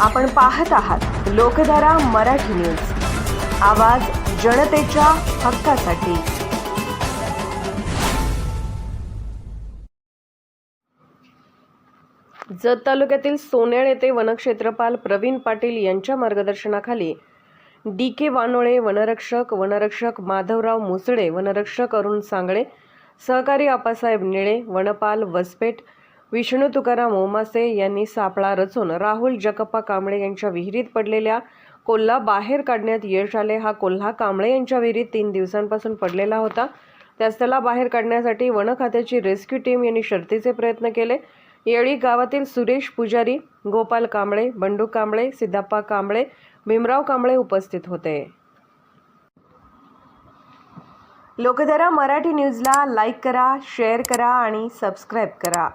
आपण पाहत आहात लोकधारा मराठी न्यूज. आवाज जनतेच्या हक्कासाठी. जत तालुक्यातील सोनेळ येथे वनक्षेत्रपाल प्रवीण पाटील यांच्या मार्गदर्शनाखाली डी के वानोळे वनरक्षक वनरक्षक माधवराव मुसळे वनरक्षक अरुण सांगळे सहकारी आपासाहेब निळे वनपाल वसपेट विष्णू तुकाराम ओमासे यांनी सापळा रचून राहुल जकप्पा कांबळे यांच्या विहिरीत पडलेल्या कोल्हा बाहेर काढण्यात यश आले. हा कोल्हा कांबळे यांच्या विहिरीत तीन दिवसांपासून पडलेला होता. त्यास त्याला बाहेर काढण्यासाठी वन खात्याची रेस्क्यू टीम यांनी शर्तीचे प्रयत्न केले. येळी गावातील सुरेश पुजारी गोपाल कांबळे बंडू कांबळे सिद्धप्पा कांबळे भीमराव कांबळे उपस्थित होते. लोकधारा मराठी न्यूजला लाईक करा शेअर करा आणि सबस्क्राईब करा.